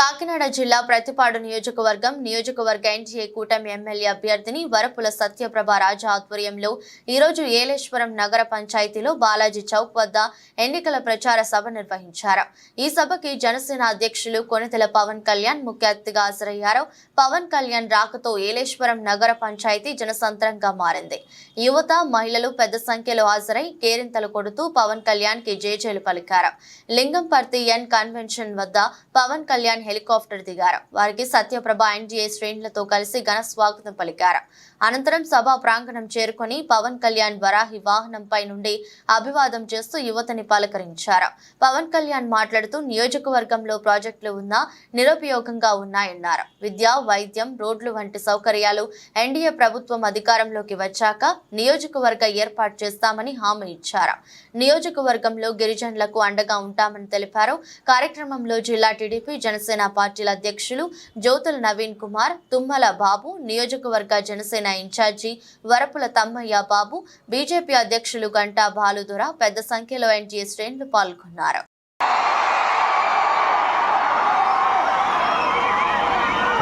కాకినాడ జిల్లా ప్రతిపాడు నియోజకవర్గం నియోజకవర్గ ఎన్టీఏ కూటమి ఎమ్మెల్యే అభ్యర్థిని వరపుల సత్యప్రభ రాజా ఆధ్వర్యంలో ఈరోజు ఏలేశ్వరం నగర పంచాయతీలో బాలాజీ చౌక్ వద్ద ఎన్నికల ప్రచార సభ నిర్వహించారు. ఈ సభకి జనసేన అధ్యక్షులు కొనితెల పవన్ కళ్యాణ్ ముఖ్య అతిథిగా హాజరయ్యారు. పవన్ కళ్యాణ్ రాకతో ఏలేశ్వరం నగర పంచాయతీ జనసంత్రంగా మారింది. యువత మహిళలు పెద్ద సంఖ్యలో హాజరై కేరింతలు కొడుతూ పవన్ కళ్యాణ్కి జేజేలు పలికారు. లింగంపర్తి ఎన్ కన్వెన్షన్ వద్ద పవన్ కళ్యాణ్ హెలికాప్టర్ దిగారు. వారికి సత్యప్రభ ఎన్డీఏ శ్రేణులతో కలిసి ఘన స్వాగతం పలికారు. అనంతరం సభా ప్రాంగణం చేరుకొని పవన్ కళ్యాణ్ వరాహి వాహనంపై నుండి అభివాదం చేస్తూ యువతని పలకరించారు. పవన్ కళ్యాణ్ మాట్లాడుతూ నియోజకవర్గంలో ప్రాజెక్టులు ఉన్నా నిరుపయోగంగా ఉన్నాయన్నారు. విద్య వైద్యం రోడ్లు వంటి సౌకర్యాలు ఎన్డీఏ ప్రభుత్వం అధికారంలోకి వచ్చాక నియోజకవర్గ ఏర్పాటు చేస్తామని హామీ ఇచ్చారు. నియోజకవర్గంలో గిరిజనులకు అండగా ఉంటామని తెలిపారు. కార్యక్రమంలో జిల్లా టీడీపీ జనసేన పార్టీల అధ్యక్షులు జ్యోతుల నవీన్ కుమార్ తుమ్మల బాబు నియోజకవర్గ జనసేన ఇన్ఛార్జి వరపుల తమ్మయ్య బాబు బీజేపీ అధ్యక్షులు గంటా బాలుదుర పెద్ద సంఖ్యలో ఎన్టీఏ శ్రేణులు పాల్గొన్నారు.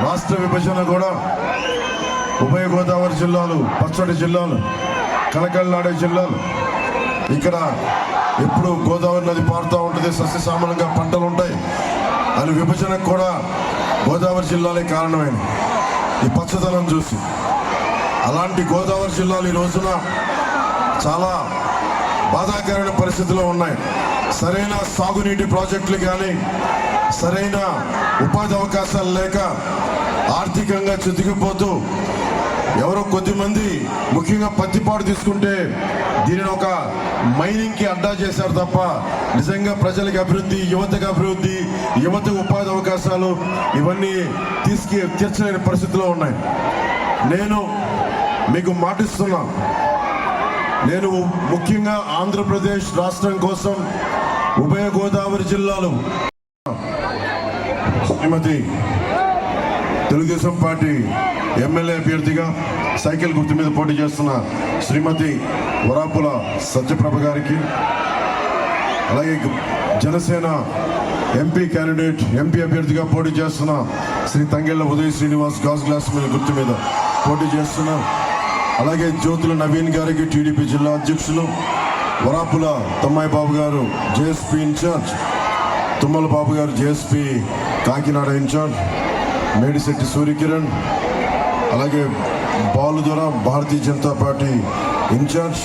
రాష్ట్ర విభజన కూడా ఉభయ గోదావరి జిల్లాలు పచ్చడి జిల్లాలు కలకలనాడే జిల్లాలు. ఇక్కడ ఎప్పుడు గోదావరి నది పారుతూ ఉంటుంది సస్యశ్యామలంగా పంటలు ఉంటాయి. అది విభజనకు కూడా గోదావరి జిల్లాలే కారణమైనవి. ఈ పచ్చదనం చూసి. అలాంటి గోదావరి జిల్లాలు ఈ రోజున చాలా బాధాకరమైన పరిస్థితిలో ఉన్నాయి. సరైన సాగునీటి ప్రాజెక్టులు కానీ సరైన ఉపాధి అవకాశాలు లేక ఆర్థికంగా చితికిపోతూ ఎవరో కొద్దిమంది ముఖ్యంగా పత్తిపాటు తీసుకుంటే దీనిని ఒక మైనింగ్కి అడ్డా చేశారు తప్ప నిజంగా ప్రజలకు అభివృద్ధి యువతకు అభివృద్ధి యువతకు ఉపాధి అవకాశాలు ఇవన్నీ తీసుకు తీర్చలేని పరిస్థితిలో ఉన్నాయి. నేను మీకు మాటిస్తున్నా నేను ముఖ్యంగా ఆంధ్రప్రదేశ్ రాష్ట్రం కోసం ఉభయ గోదావరి జిల్లాలో శ్రీమతి తెలుగుదేశం పార్టీ ఎమ్మెల్యే అభ్యర్థిగా సైకిల్ గుర్తు మీద పోటీ చేస్తున్న శ్రీమతి వరాపుల సత్యప్రభ గారికి అలాగే జనసేన ఎంపీ క్యాండిడేట్ ఎంపీ అభ్యర్థిగా పోటీ చేస్తున్న శ్రీ తంగెళ్ళ ఉదయ్ శ్రీనివాస్ గాజు గ్లాస్ మీద గుర్తు మీద పోటీ చేస్తున్న అలాగే జ్యోతుల నవీన్ గారికి టీడీపీ జిల్లా అధ్యక్షులు వరాపుల తమ్మాయి బాబు garu JSP incharge Tummala Babu garu JSP Kakinada incharge Medisetti Suryakiran అలాగే బాలు ద్వారా భారతీయ జనతా పార్టీ ఇన్ఛార్జ్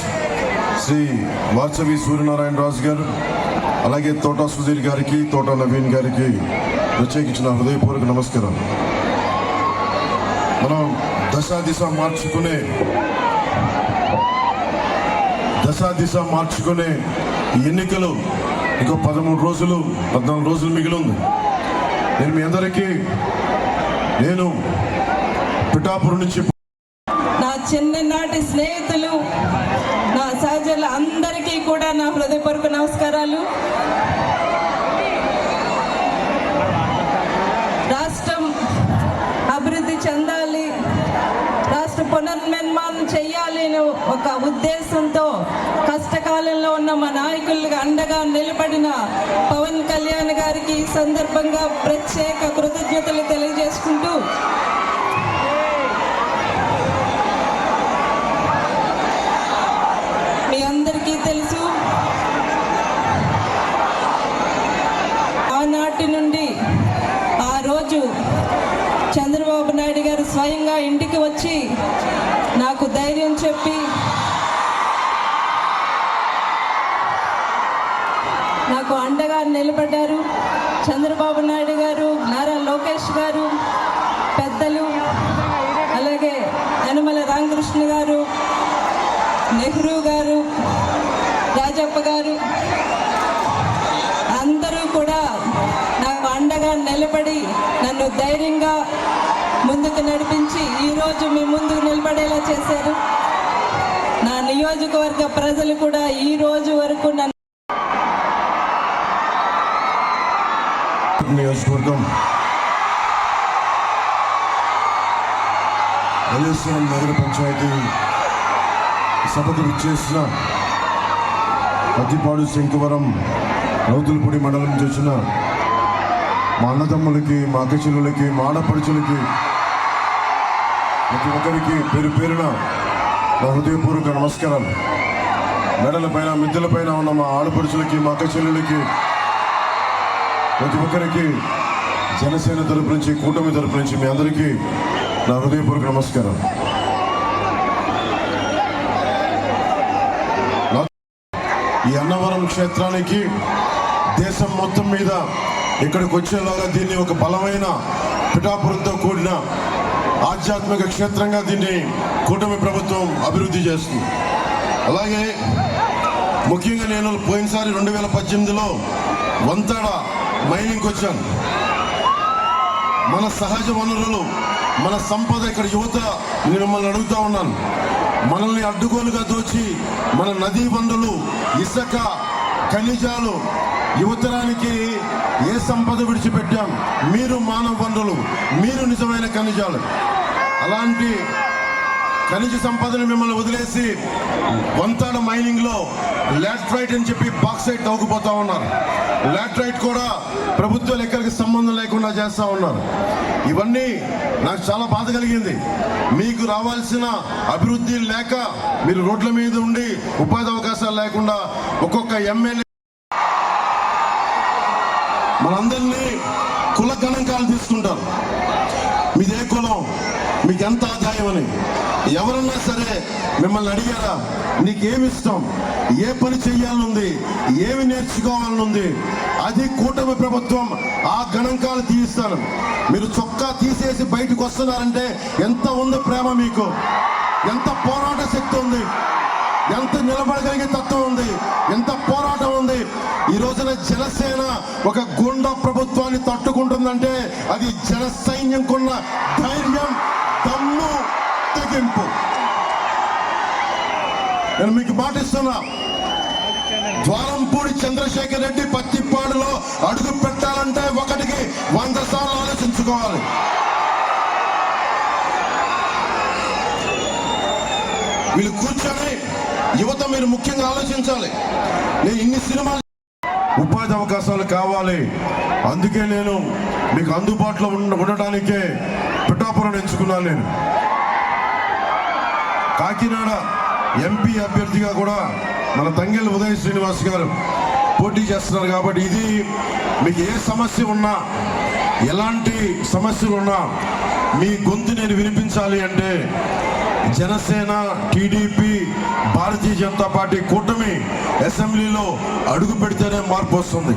శ్రీ వాసవి సూర్యనారాయణ రాజు గారు అలాగే తోటా సుధీర్ గారికి తోటా నవీన్ గారికి ప్రత్యేకించిన హృదయపూర్వక నమస్కారం మనం దశా దిశ మార్చుకునే దశా దిశ మార్చుకునే ఈ ఎన్నికలు ఇంకో పదమూడు రోజులు పద్నాలుగు రోజులు మిగిలి ఉంది. నేను మీ అందరికీ నేను పిఠాపురం నుంచి నా చిన్ననాటి స్నేహితులు నా సహజలు అందరికీ కూడా నా హృదయపూర్వక నమస్కారాలు. రాష్ట్రం అభివృద్ధి చెందాలి రాష్ట్ర పునర్నిర్మాణం చేయాలి అనే ఒక ఉద్దేశంతో కష్టకాలంలో ఉన్న మా నాయకులకు అండగా నిలబడిన పవన్ కళ్యాణ్ గారికి ఈ సందర్భంగా ప్రత్యేక కృతజ్ఞతలు తెలియజేసుకుంటూ నాకు అండగా నిలబడ్డారు. చంద్రబాబు నాయుడు గారు నారా లోకేష్ గారు పెద్దలు అలాగే యనమల రామకృష్ణ గారు నెహ్రూ గారు రాజప్ప గారు అందరూ కూడా నాకు అండగా నిలబడి నన్ను ధైర్యంగా ముందుకు నడిపించి ఈరోజు మీ ముందుకు నిలబడేలా చేశారు. నా నియోజకవర్గ ప్రజలు కూడా ఈ రోజు వరకు నన్ను నియోజకవర్గం. మల్లేశ్వరం నగర పంచాయతీ సభకు విచ్చేసిన పత్తిపాడు శంకువరం రౌతులపూడి మండలం నుంచి మా అన్నదమ్ములకి మా అక్కచెల్లులకి మా ఆడపడుచులకి ప్రతి ఒక్కరికి పేరు పేరున నా హృదయపూర్వక నమస్కారాలు. మెడల పైన మిద్దెల పైన ఉన్న మా ఆడపడుచులకి మా అక్కచెల్లులకి ప్రతి ఒక్కరికి జనసేన తరపు నుంచి కూటమి తరపు నుంచి మీ అందరికీ నా హృదయపూర్వక నమస్కారం. ఈ అన్నవరం క్షేత్రానికి దేశం మొత్తం మీద ఇక్కడికి వచ్చేలాగా దీన్ని ఒక బలమైన పిఠాపురంతో కూడిన ఆధ్యాత్మిక క్షేత్రంగా దీన్ని కూటమి ప్రభుత్వం అభివృద్ధి చేస్తుంది. అలాగే ముఖ్యంగా నేను పోయినసారి రెండు వేల పద్దెనిమిదిలో వంతాడ మైనింగ్కి వచ్చాను మన సహజ వనరులు మన సంపద ఇక్కడ యువత నేను మిమ్మల్ని అడుగుతా ఉన్నాను. మనల్ని అడ్డుగోలుగా దోచి మన నదీ వనరులు ఇసుక ఖనిజాలు యువతరానికి ఏ సంపద విడిచిపెట్టాం? మీరు మానవ వనరులు మీరు నిజమైన ఖనిజాలు. అలాంటి ఖనిజ సంపదను మిమ్మల్ని వదిలేసి వంతాడ మైనింగ్లో లాట్రైట్ అని చెప్పి బాక్సైట్ తవ్వుకుపోతా ఉన్నారు. లాట్రైట్ కూడా ప్రభుత్వ లెక్కలకి సంబంధం లేకుండా చేస్తా ఉన్నారు. ఇవన్నీ నాకు చాలా బాధ కలిగింది. మీకు రావాల్సిన అభివృద్ధి లేక మీరు రోడ్ల మీద ఉండి ఉపాధి అవకాశాలు లేకుండా ఒక్కొక్క ఎమ్మెల్యే మనందరినీ కుల గణాంకాలు తీసుకుంటారు. మీదే కులం మీకు ఎంత ఆదాయం అని. ఎవరన్నా సరే మిమ్మల్ని అడిగారా? నీకేమి ఇష్టం? ఏ పని చెయ్యాలనుంది? ఏమి నేర్చుకోవాలనుంది? అది కూటమి ప్రభుత్వం ఆ గణాంకాలు తీయిస్తాను మీరు చొక్కా తీసేసి బయటకు వస్తున్నారంటే ఎంత ఉంది ప్రేమ మీకు? ఎంత పోరాట శక్తి ఉంది? ఎంత నిలబడగలిగే తత్వం ఉంది? ఎంత పోరాటం ఉంది? ఈ రోజున జనసేన ఒక గుండా ప్రభుత్వాన్ని తట్టుకుంటుందంటే అది జన సైన్యంకున్న ధైర్యం దమ్ము నేను మీకు మాటిస్తున్నా. ద్వారంపూడి చంద్రశేఖర్ రెడ్డి పత్తిపాడులో అడుగు పెట్టాలంటే ఒకటికి వంద సార్లు ఆలోచించుకోవాలి. వీళ్ళు కూర్చొని యువత మీరు ముఖ్యంగా ఆలోచించాలి. నేను ఇన్ని సినిమాలు ఉపాధి అవకాశాలు కావాలి. అందుకే నేను మీకు అందుబాటులో ఉండటానికే పిఠాపురం ఎంచుకున్నాను నేను. కాకినాడ ఎంపీ అభ్యర్థిగా కూడా మన తంగెల్ ఉదయ శ్రీనివాస్ గారు పోటీ చేస్తున్నారు కాబట్టి ఇది మీకు ఏ సమస్య ఉన్నా ఎలాంటి సమస్యలు ఉన్నా మీ గొంతు నేను వినిపించాలి అంటే జనసేన టీడీపీ భారతీయ జనతా పార్టీ కూటమి అసెంబ్లీలో అడుగు పెడితేనే మార్పు వస్తుంది.